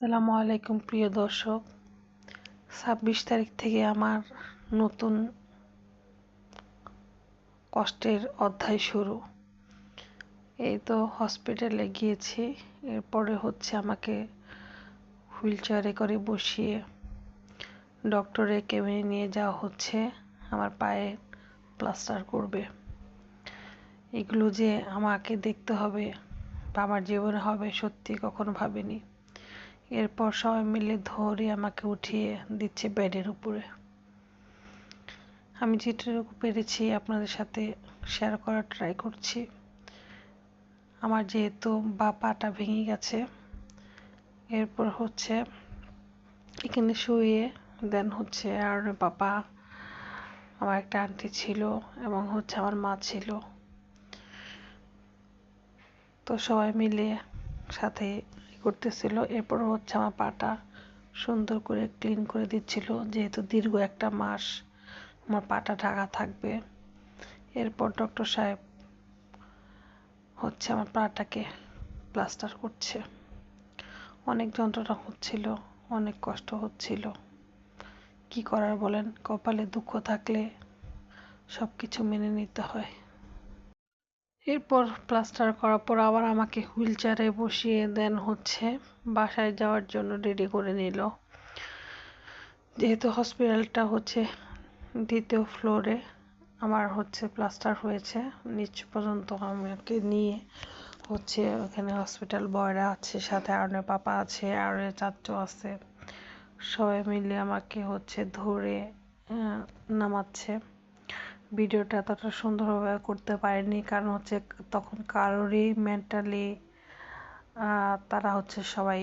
আসসালামু আলাইকুম, প্রিয় দর্শক। ছাব্বিশ তারিখ থেকে আমার নতুন কষ্টের অধ্যায় শুরু। এই তো হসপিটালে গিয়েছি, এরপরে হচ্ছে আমাকে হুইল চেয়ারে করে বসিয়ে ডক্টরে কেবিনে নিয়ে যাওয়া হচ্ছে, আমার পায়ে প্লাস্টার করবে। এগুলো যে আমাকে দেখতে হবে বা আমার জীবনে হবে, সত্যি কখনো ভাবিনি। এরপর সবাই মিলে ধরে আমাকে উঠিয়ে দিচ্ছে বেডের উপরে। আমি যেটুকু পেরেছি আপনাদের সাথে শেয়ার করার ট্রাই করছি। আমার যেহেতু বা পাটা ভেঙে গেছে, এরপর হচ্ছে এখানে শুয়ে দেন হচ্ছে আর বাবা, আমার একটা আন্টি ছিল এবং হচ্ছে আমার মা ছিল। তো সবাই মিলে সাথে করতেছিল, এরপর হচ্ছে আমার পাটা সুন্দর করে ক্লিন করে দিচ্ছিল, যেহেতু দীর্ঘ একটা মাস আমার পাটা ঢাকা থাকবে। এরপর ডক্টর সাহেব হচ্ছে আমার পাটাকে প্লাস্টার করছে। অনেক যন্ত্রণা হচ্ছিল, অনেক কষ্ট হচ্ছিল। কি করার বলেন? কপালে দুঃখ থাকলে সব কিছু মেনে নিতে হয়। এরপর প্লাস্টার করার পর আবার আমাকে হুইল চেয়ারে বসিয়ে দেন হচ্ছে, বাসায় যাওয়ার জন্য রেডি করে নিল। যেহেতু হসপিটালটা হচ্ছে দ্বিতীয় ফ্লোরে, আমার হচ্ছে প্লাস্টার হয়েছে। নিচ পর্যন্ত আমাকে নিয়ে হচ্ছে ওখানে হসপিটাল বয়রা আছে, সাথে আরনের পাপা আছে, আরনের চাচু আছে। সবাই মিলে আমাকে হচ্ছে ধরে নামাচ্ছে। ভিডিওটা এতটা সুন্দরভাবে করতে পারিনি। কারণ হচ্ছে তখন কারোরই মেন্টালি তারা হচ্ছে সবাই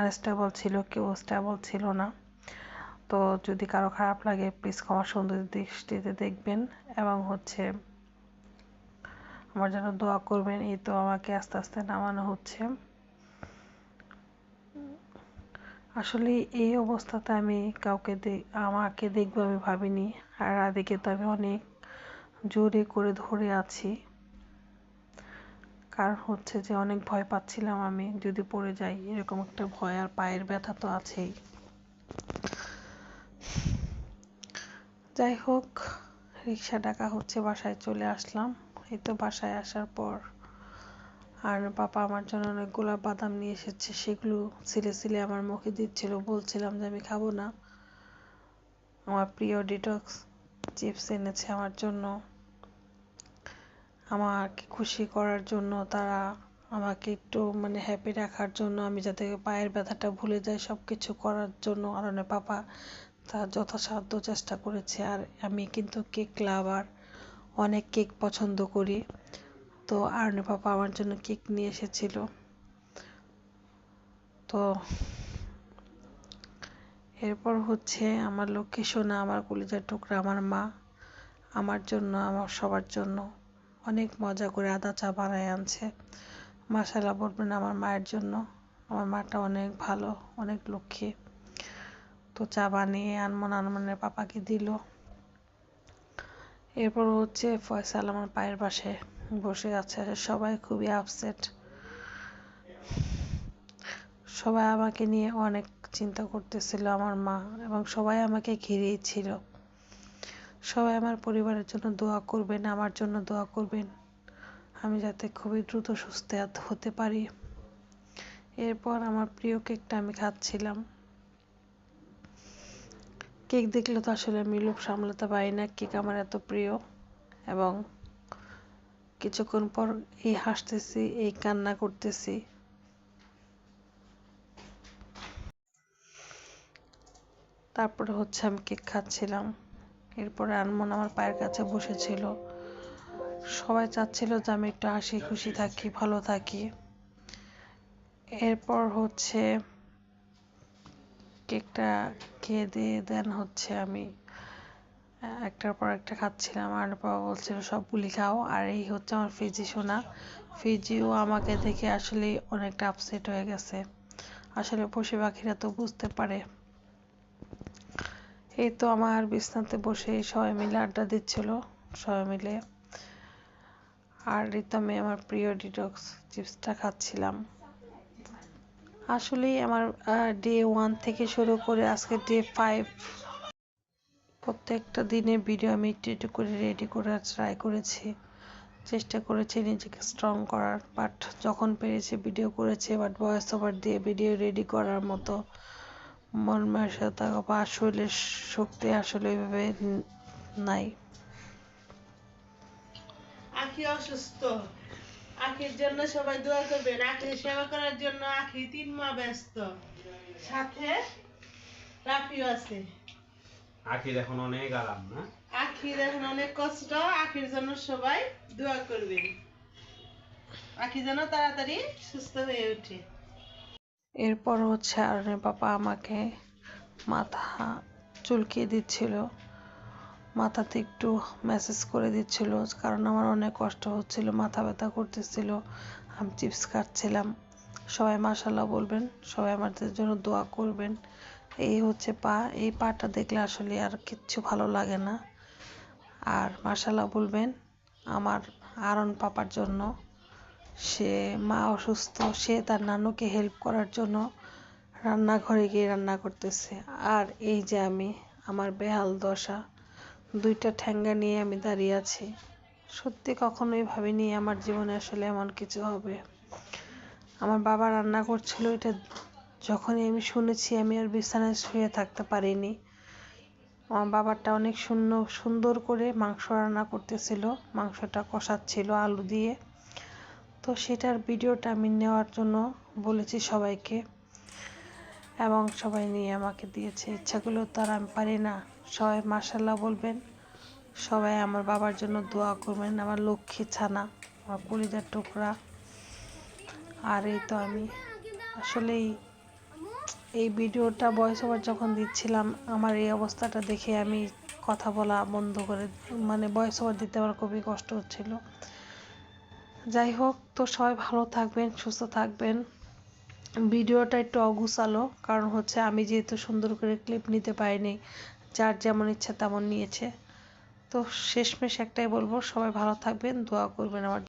আনস্টেবল ছিল, কেউ স্টেবল ছিল না। তো যদি কারও খারাপ লাগে প্লিজ ক্ষমা সুন্দর দৃষ্টিতে দেখবেন এবং হচ্ছে আমার জন্য দোয়া করবেন। এই তো আমাকে আস্তে আস্তে নামানো হচ্ছে। আসলে এই অবস্থাতে আমি কাউকে আমাকে দেখব আমি ভাবিনি। আর আদিকে তো আমি অনেক জোরে করে ধরে আছি। কারণ হচ্ছে যে অনেক ভয় পাচ্ছিলাম আমি, যদি পড়ে যাই, এরকম একটা ভয় আর পায়ের ব্যথা তো আছেই। যাই হোক, রিক্সা ডাকা হচ্ছে, বাসায় চলে আসলাম। এই তো বাসায় আসার পর আর পাপা আমার জন্য অনেকগুলো বাদাম নিয়ে এসেছে, সেগুলো ছিলে ছিলে আমার মুখে দিচ্ছিল, বলছিলাম যে আমি খাব না। আমার প্রিয় ডিটক্স চিপস এনেছে আমার জন্য। আমাকে খুশি করার জন্য, তারা আমাকে একটু মানে হ্যাপি রাখার জন্য, আমি যাতে পায়ের ব্যথাটা ভুলে যাই সব কিছু করার জন্য। আরনে পাপা তার যথাসাধ্য চেষ্টা করেছে, আর আমি কিন্তু কেক লাভার অনেক কেক পছন্দ করি। তো আরনে পাপা আমার জন্য কেক নিয়ে এসেছিল। তো এরপর হচ্ছে আমার লক্ষ্মী সোনা, আমার কলিজার টুকরা, আমার মা, আমার জন্য, আমার সবার জন্য অনেক মজা করে আদা চা বানায় আনছে। মাসালা বলবেন আমার মায়ের জন্য। আমার মাটা অনেক ভালো, অনেক লক্ষ্মী। তো চা বানিয়ে আনমন, আনমনের পাপাকে দিল। এরপর হচ্ছে ফয়সাল আমার পায়ের পাশে। বসে আছে, সবাই খুবই আপসেট সবাই আমাকে নিয়ে অনেক চিন্তা করতেছিল, আমার মা, এবং সবাই আমাকে ঘিরেই ছিল। সবাই আমার পরিবারের জন্য দোয়া করবেন, আমার জন্য দোয়া করবেন। আমি যাতে খুবই দ্রুত সুস্থ হতে পারি। এরপর আমার প্রিয় কেকটা আমি খাচ্ছিলাম। কেক দেখলে তো আসলে আমি লোভ সামলাতে পারি না, কেক আমার এত প্রিয়, এবং কিছুক্ষণ পর এই হাসতেছি, এই কান্না করতেছি। তারপরে হচ্ছে আমি কেক খাচ্ছিলাম। এরপরে আনমন আমার পায়ের কাছে বসেছিল। সবাই চাচ্ছিল যে আমি একটু হাসি খুশি থাকি, ভালো থাকি। এরপর হচ্ছে কেকটা খেয়ে দিয়ে দেন হচ্ছে আমি। একটার পর একটা খাচ্ছিলাম আর বাবা বলছিল সবগুলি খাও। আর এই হচ্ছে আমার ফিজি সোনা। ফিজিও আমাকে দেখে আসলে অনেকটা আপসেট হয়ে গেছে। আসলে পশু পাখিরা তো বুঝতে পারে। এই তো আমার বিছনাতে বসে সবাই মিলে আড্ডা দিচ্ছিল, সবাই মিলে। আর রিতমে আমার প্রিয় ডিটক্স চিপসটা খাচ্ছিলাম। আসলেই আমার ডে ওয়ান থেকে শুরু করে আজকে ডে ফাইভ প্রত্যেকটা দিনের ভিডিও আমি একটু একটু করে রেডি করার ট্রাই করেছি। চেষ্টা করেছি নিজেকে স্ট্রং করার বাট যখন পেরেছি ভিডিও করেছি বাট ভয়েস ওভার দিয়ে ভিডিও রেডি করার মতো। মন মানসিকতা বা শরীরের শক্তি আসলে ওইভাবে নাই। আখি অসুস্থ। আখির জন্য সবাই দোয়া করবেন। আখির সেবা করার জন্য আখি তিন মা ব্যস্ত। সাথে রাফিও আছে। আখির এখন অনেক আরাম না? আখির এখন অনেক কষ্ট আখির জন্য সবাই দোয়া করবেন। আখি যেন তাড়াতাড়ি সুস্থ হয়ে ওঠে। এরপর হচ্ছে আরনের পাপা আমাকে মাথা চুলকিয়ে দিচ্ছিল। মাথাতে একটু ম্যাসেজ করে দিচ্ছিল কারণ আমার অনেক কষ্ট হচ্ছিল মাথা ব্যথা করতেছিল। আমি চিপস খাচ্ছিলাম। সবাই মাসাল্লাহ বলবেন সবাই আমাদের জন্য দোয়া করবেন। এই হচ্ছে পা, এই পাটা দেখলে আসলে আর কিচ্ছু ভালো লাগে না। আর মাসাল্লাহ বলবেন, আমার আরন পাপার জন্য, সে মা অসুস্থ, সে তার নানুকে হেল্প করার জন্য রান্নাঘরে গিয়ে রান্না করতেছে। আর এই যে আমি, আমার বেহাল দশা, দুইটা ঠ্যাঙ্গা নিয়ে আমি দাঁড়িয়ে আছি। সত্যি কখনোই ভাবিনি আমার জীবনে আসলে এমন কিছু হবে। আমার বাবা রান্না করছিল, এটা যখনই আমি শুনেছি আমি আর বিছানায় শুয়ে থাকতে পারিনি। আমার বাবারটা অনেক শূন্য, সুন্দর করে মাংস রান্না করতেছিল, মাংসটা কষাচ্ছিল আলু দিয়ে। তো সেটার ভিডিওটা আমি নেওয়ার জন্য বলেছি সবাইকে এবং সবাই নিয়ে আমাকে দিয়েছে। ইচ্ছাগুলো তো আর আমি পারি না। সবাই মার্শাল্লাহ বলবেন, সবাই আমার বাবার জন্য দোয়া করবেন, আমার লক্ষ্মী ছানা, আমার কলিজার টুকরা। আর এই তো আমি। আসলেই এই ভিডিওটা ভয়েস ওভার যখন দিচ্ছিলাম, আমার এই অবস্থাটা দেখে আমি কথা বলা বন্ধ করে মানে ভয়েস ওভার দিতে আমার খুবই কষ্ট হচ্ছিল। যাই হোক, তো সবাই ভালো থাকবেন, সুস্থ থাকবেন। ভিডিওটা একটু অগুছালো, কারণ হচ্ছে আমি যেহেতু সুন্দর করে ক্লিপ নিতে পারিনি, যার যেমন ইচ্ছা তেমন নিয়েছে। তো শেষমেশ একটাই বলব, সবাই ভালো থাকবেন, দোয়া করবেন আমার